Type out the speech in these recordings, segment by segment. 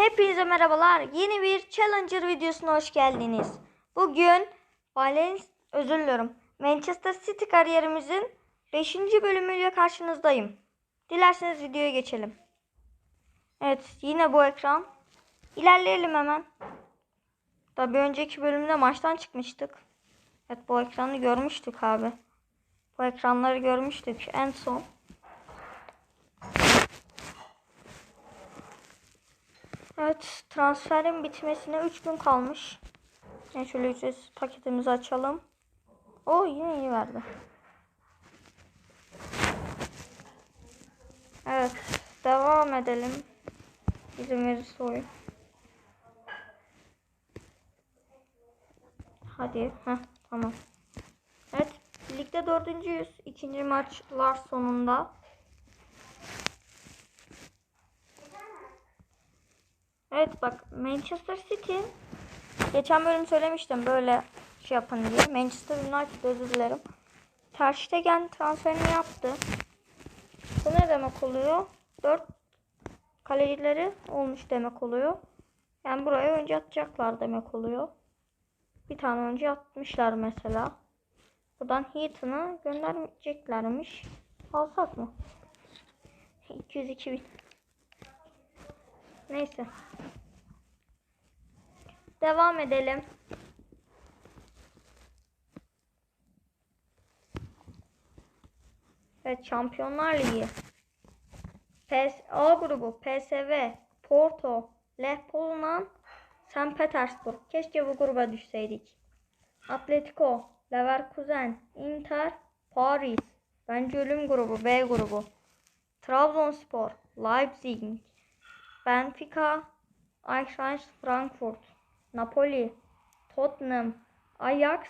Hepinize merhabalar. Yeni bir Challenger videosuna hoş geldiniz. Bugün Valen özür diliyorum. Manchester City kariyerimizin 5. bölümüyle karşınızdayım. Dilerseniz videoya geçelim. Evet, yine bu ekran. İlerleyelim hemen. Tabi önceki bölümde maçtan çıkmıştık. Evet, bu ekranı görmüştük abi. Bu ekranları görmüştük en son. Evet transferin bitmesine 3 gün kalmış. Yani şöyle ücretsiz paketimizi açalım. O yine iyi verdi. Evet devam edelim. İzin verirse oyun. Hadi. Heh, tamam. Evet. Ligde dördüncüyüz. İkinci maçlar sonunda. Evet bak Manchester City geçen bölüm söylemiştim böyle şey yapın diye. Manchester United özür dilerim. Ter Stegen transferini yaptı. Bu ne demek oluyor? 4 kalecileri olmuş demek oluyor. Yani buraya önce atacaklar demek oluyor. Bir tane önce atmışlar mesela. Buradan Heaton'ı göndereceklermiş. Alsak mı? 202 bin. Neyse. Devam edelim. Evet Şampiyonlar Ligi. PS A grubu PSV, Porto, Lech Poznan, St. Petersburg. Keşke bu gruba düşseydik. Atletico, Leverkusen, Inter, Paris. Bence ölüm grubu B grubu. Trabzonspor, Leipzig, Benfica, Eintracht Frankfurt, Napoli, Tottenham, Ajax,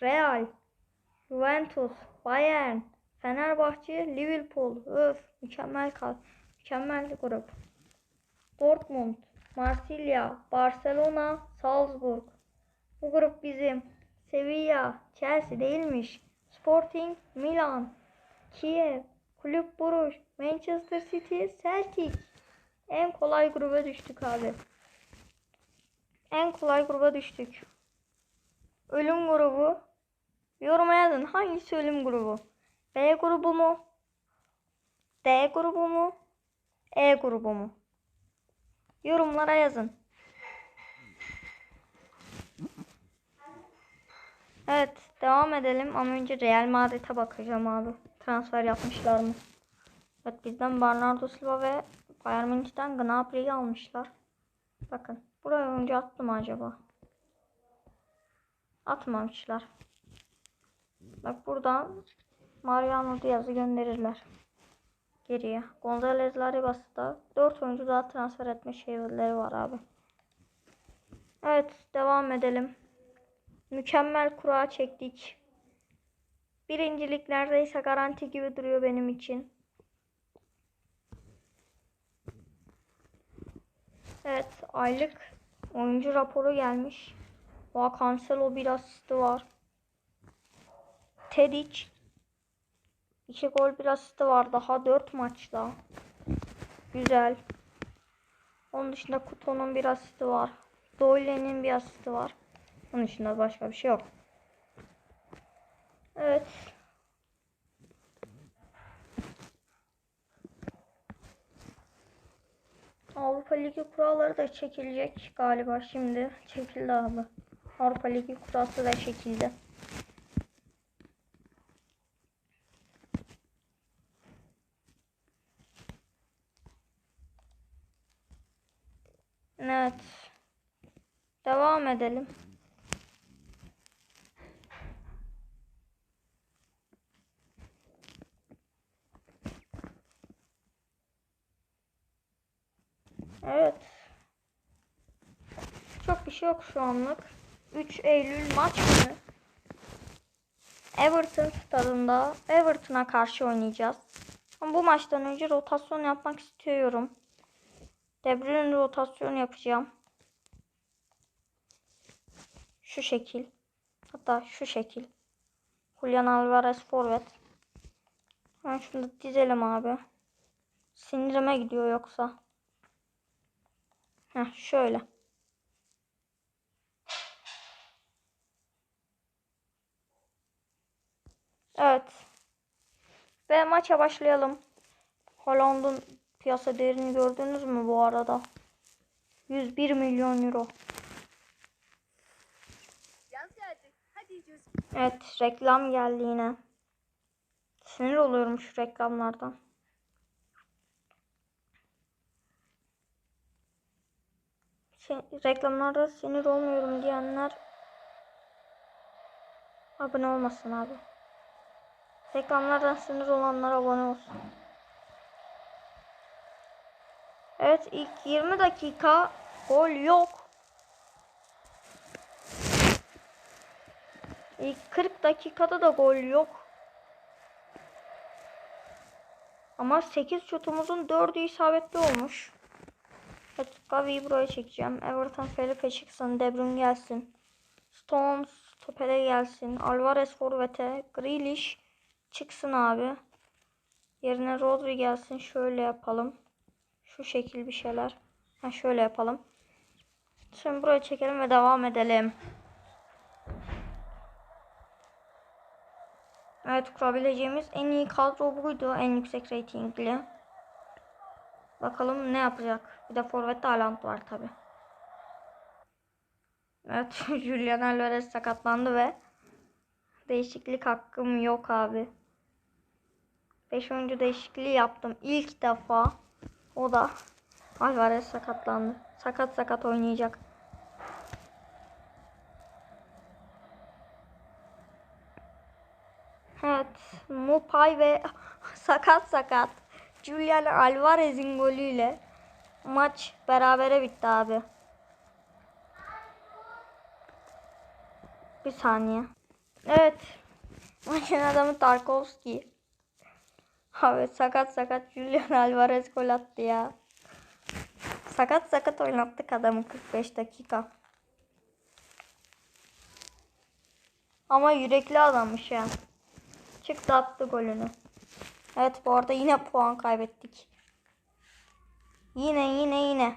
Real, Juventus, Bayern, Fenerbahçe, Liverpool. Öf, mükemmel kal. Mükemmel grup. Dortmund, Marsilya, Barcelona, Salzburg. Bu grup bizim. Sevilla, Chelsea değilmiş. Sporting, Milan, Kiev, Kulüp Bruges, Manchester City, Celtic. En kolay gruba düştük abi. En kolay gruba düştük. Ölüm grubu. Yoruma yazın. Hangisi ölüm grubu? B grubu mu? D grubu mu? E grubu mu? Yorumlara yazın. Evet, devam edelim ama önce Real Madrid'e bakacağım abi. Transfer yapmışlar mı? Evet, bizden Bernardo Silva ve Bayern Münih'ten Gnabry'i almışlar. Bakın, buraya önce attı mı acaba? Atmamışlar. Bak buradan Mariano Diaz'ı gönderirler. Geriye. Gonzalez Laribas'ta 4 oyuncu daha transfer etme şeyleri var abi. Evet devam edelim. Mükemmel kura çektik. Birincilik neredeyse garanti gibi duruyor benim için. Evet aylık oyuncu raporu gelmiş. Vaa Cancelo bir asisti var. Tedic 2 gol bir asisti var. Daha 4 maçta. Güzel. Onun dışında Kuto'nun bir asisti var. Doyle'nin bir asisti var. Onun dışında başka bir şey yok. Evet. Avrupa Ligi kuralları da çekilecek galiba şimdi. Çekildi abi. Avrupa Ligi kurası da çekildi. Evet. Devam edelim. Evet. Çok bir şey yok şu anlık. 3 Eylül maç günü. Everton stadında Everton'a karşı oynayacağız. Ama bu maçtan önce rotasyon yapmak istiyorum. De Bruyne rotasyon yapacağım. Şu şekil. Hatta şu şekil. Julian Alvarez forvet. Ben şunu da dizelim abi. Sinirime gidiyor yoksa. Heh, şöyle. Evet. Ve maça başlayalım. Haaland'ın piyasa değerini gördünüz mü bu arada? 101 milyon euro. Evet reklam geldi yine. Sinir oluyorum şu reklamlardan. Şey, reklamlarda sinir olmuyorum diyenler abone olmasın abi. Reklamlardan sinir olanlar abone olsun. Evet ilk 20 dakika gol yok. İlk 40 dakikada da gol yok. Ama 8 şutumuzun 4'ü isabetli olmuş. Evet, Gavi'yi buraya çekeceğim. Everton Felipe çıksın. De Bruyne gelsin. Stones stopere gelsin. Alvarez forvete. Grealish çıksın abi. Yerine Rodri gelsin. Şöyle yapalım. Şu şekil bir şeyler. Ha şöyle yapalım. Şimdi buraya çekelim ve devam edelim. Evet kurabileceğimiz en iyi kadro buydu. En yüksek reytingli. Bakalım ne yapacak. Bir de forvette Haaland var tabi. Evet Julian Alvarez sakatlandı ve değişiklik hakkım yok abi. 5 oyuncu değişikliği yaptım ilk defa. O da Alvarez sakatlandı. Sakat sakat oynayacak. Evet, Mupay ve sakat sakat Julian Alvarez'in golüyle maç berabere bitti abi. Bir saniye. Evet. Maçın adamı Tarkovski. Abi sakat sakat Julian Alvarez gol attı ya. Sakat sakat oynattık adamı 45 dakika. Ama yürekli adammış ya. Çıktı attı golünü. Evet bu arada yine puan kaybettik. Yine yine yine.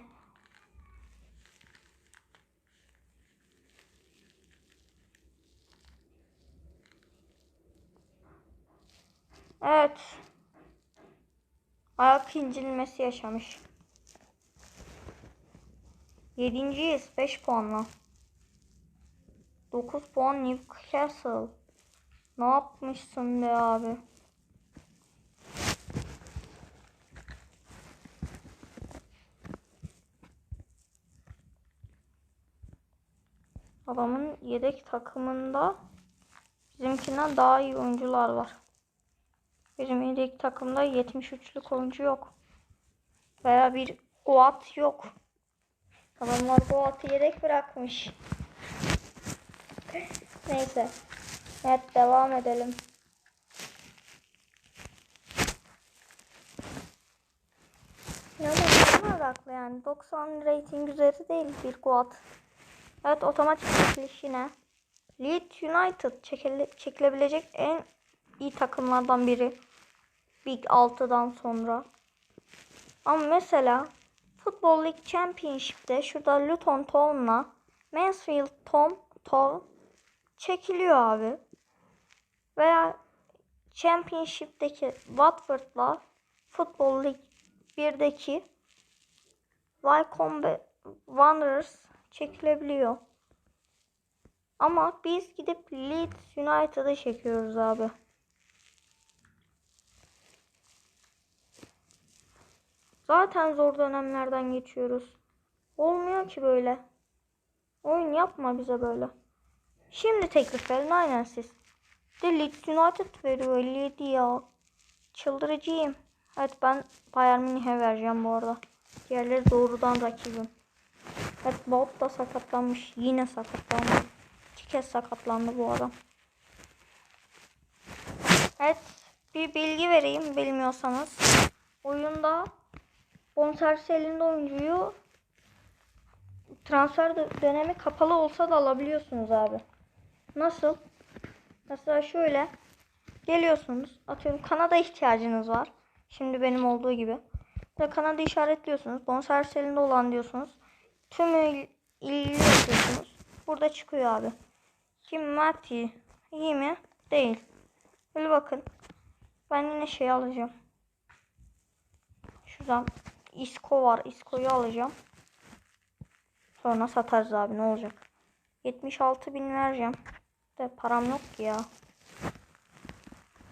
Evet. Ayak incinmesi yaşamış. Yedinciyiz 5 puanla. 9 puan Newcastle. Ne yapmışsın be abi? Adamın yedek takımında bizimkinden daha iyi oyuncular var. Bizim yedek takımda 73'lük oyuncu yok. Veya bir Goat yok. Adamlar Goat'ı yedek bırakmış. Neyse. Evet devam edelim. Ya ama odaklı yani 90 rating üzeri değil bir Goat. Evet otomatik çekiliş yine. Leeds United çekile, çekilebilecek en iyi takımlardan biri. Big 6'dan sonra. Ama mesela Football League Championship'te şurada Luton Town'la Mansfield Town, Town çekiliyor abi. Veya Championship'teki Watford'la Football League 1'deki Wycombe Wanderers çekilebiliyor. Ama biz gidip Leeds United'ı çekiyoruz abi. Zaten zor dönemlerden geçiyoruz. Olmuyor ki böyle. Oyun yapma bize böyle. Şimdi teklif verin aynen siz. De United veriyor 57 ya. Çıldırıcıyım. Evet ben Bayern Münih'e vereceğim bu arada. Diğerleri doğrudan rakibim. Evet Bob da sakatlanmış. Yine sakatlandı. İki kez sakatlandı bu adam. Evet bir bilgi vereyim bilmiyorsanız. Oyunda bonservis elinde oyuncuyu transfer dö- dönemi kapalı olsa da alabiliyorsunuz abi. Nasıl? Mesela şöyle geliyorsunuz. Atıyorum Kanada ihtiyacınız var. Şimdi benim olduğu gibi. Ve Kanada işaretliyorsunuz. Bonservis elinde olan diyorsunuz. Tüm il. Burada çıkıyor abi. Kim Mati iyi mi? Değil. Böyle bakın. Ben yine şey alacağım. Şuradan Isko var. Isko'yu alacağım. Sonra satarız abi ne olacak. 76 bin vereceğim. De param yok ki ya.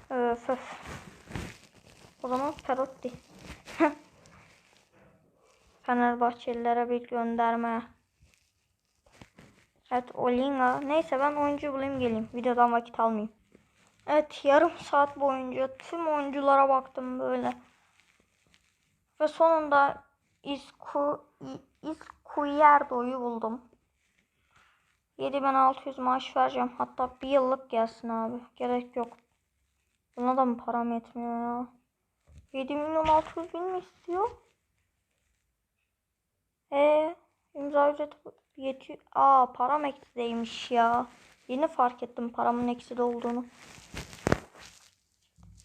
Öf öf. O zaman Perotti. Fenerbahçelilere bir gönderme. Evet Olinga. Neyse ben oyuncu bulayım geleyim. Videodan vakit almayayım. Evet yarım saat boyunca tüm oyunculara baktım böyle. Ve sonunda İsku, İskuyerdo'yu buldum. 7600 maaş vereceğim. Hatta bir yıllık gelsin abi. Gerek yok. Buna da mı param yetmiyor ya? 7 milyon 600 bin mi istiyor? Ee, imza ücreti yetiyor. Aa param eksideymiş ya. Yeni fark ettim paramın ekside olduğunu.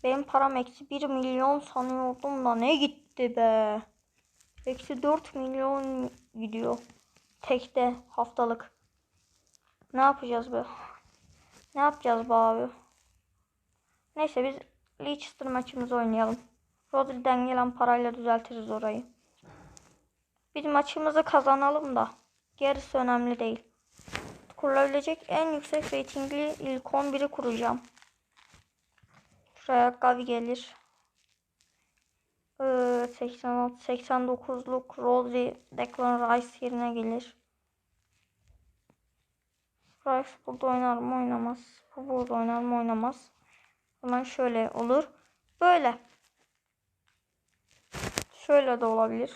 Benim param eksi 1 milyon sanıyordum da ne gitti be. Eksi 4 milyon gidiyor. Tekte haftalık. Ne yapacağız be? Ne yapacağız be abi? Neyse biz Leicester maçımızı oynayalım. Rodri'den gelen parayla düzeltiriz orayı. Biz maçımızı kazanalım da. Gerisi önemli değil. Kurulabilecek en yüksek reytingli ilk 11'i kuracağım. Şuraya Gavi gelir. Ee, 86 89'luk Rodri Declan Rice yerine gelir. Rice burada oynar mı oynamaz. Bu burada oynar mı oynamaz. Hemen şöyle olur. Böyle. Şöyle de olabilir.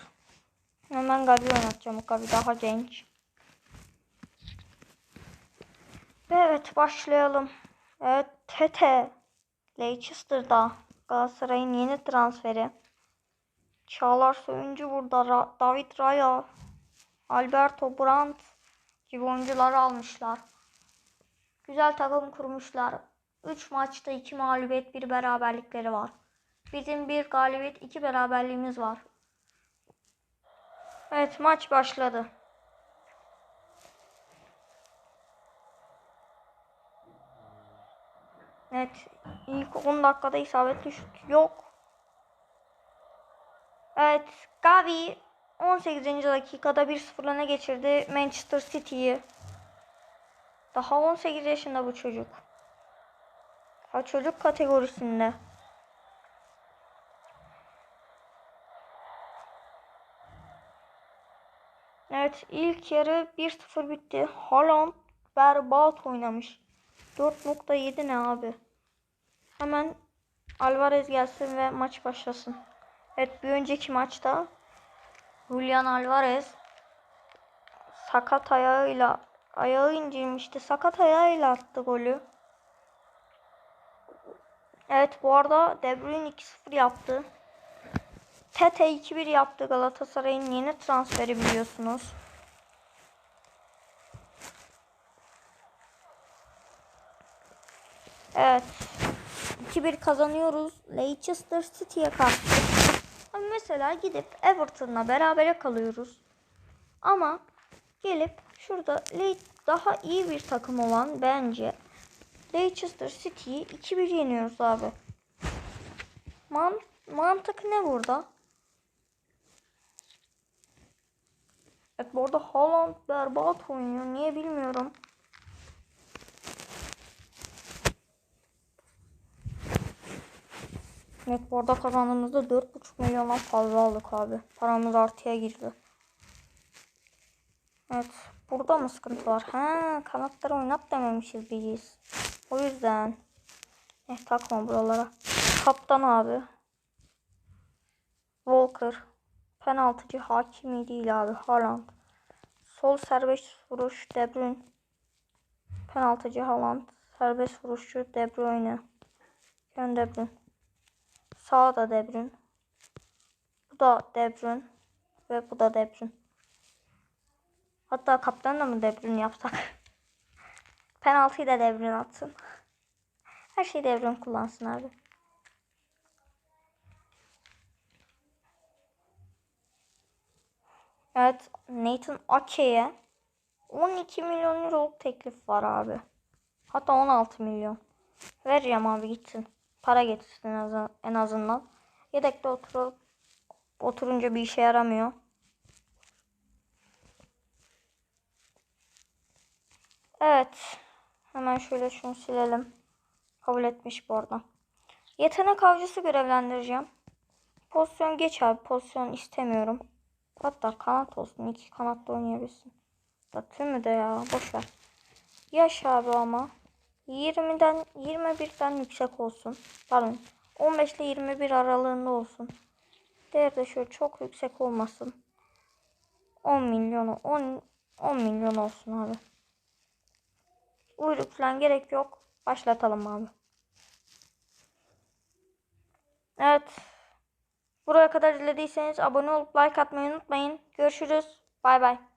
Hemen Gavi oynatacağım. O Gavi daha genç. Evet başlayalım. Evet Tete. Leicester'da Galatasaray'ın yeni transferi. Çağlar Söyüncü burada. Ra- David Raya. Alberto Brandt gibi oyuncuları almışlar. Güzel takım kurmuşlar. 3 maçta 2 mağlubiyet, 1 beraberlikleri var. Bizim bir galibiyet, 2 beraberliğimiz var. Evet maç başladı. Evet ilk 10 dakikada isabetli şut yok. Evet Gavi 18. dakikada 1-0 öne geçirdi Manchester City'yi. Daha 18 yaşında bu çocuk. Ha çocuk kategorisinde. Evet ilk yarı 1-0 bitti. Haaland berbat oynamış. 4.7 ne abi? Hemen Alvarez gelsin ve maç başlasın. Evet bir önceki maçta Julian Alvarez sakat ayağıyla ayağı incinmişti. Sakat ayağıyla attı golü. Evet bu arada De Bruyne 2-0 yaptı. Tete 2-1 yaptı Galatasaray'ın yeni transferi biliyorsunuz. Evet. 2-1 kazanıyoruz Leicester City'ye karşı. Ama mesela gidip Everton'la berabere kalıyoruz. Ama gelip şurada daha iyi bir takım olan bence Leicester City'yi 2-1 yeniyoruz abi. Man mantık ne burada? Evet bu arada Haaland berbat oynuyor. Niye bilmiyorum. Evet bu arada kazandığımızda 4,5 milyondan fazla aldık abi. Paramız artıya girdi. Evet. Burada mı sıkıntı var? Ha, kanatları oynat dememişiz biz. O yüzden. Eh takma buralara. Kaptan abi. Walker. Penaltıcı Hakimi değil abi. Haaland. Sol serbest vuruş De Bruyne. Penaltıcı Haaland. Serbest vuruşçu De Bruyne. Ken De Bruyne. Sağda De Bruyne. Bu da De Bruyne. Ve bu da De Bruyne. Hatta kaptan da mı De Bruyne yapsak? Penaltıyı da De Bruyne atsın. Her şeyi De Bruyne kullansın abi. Evet Nathan Ake'ye 12 milyon euroluk teklif var abi. Hatta 16 milyon. Vereceğim abi gitsin. Para getirsin en azından. En azından. Yedekte oturup oturunca bir işe yaramıyor. Evet. Hemen şöyle şunu silelim. Kabul etmiş bu arada. Yetenek avcısı görevlendireceğim. Pozisyon geç abi. Pozisyon istemiyorum. Hatta kanat olsun. İki kanatta oynayabilirsin. Da tümü de ya. Boş ver. Yaş abi ama. 20'den 21'den yüksek olsun. Pardon. 15 ile 21 aralığında olsun. Değer de şöyle çok yüksek olmasın. 10 milyonu 10 10 milyon olsun abi. Uyruk falan gerek yok. Başlatalım abi. Evet. Buraya kadar izlediyseniz abone olup like atmayı unutmayın. Görüşürüz. Bay bay.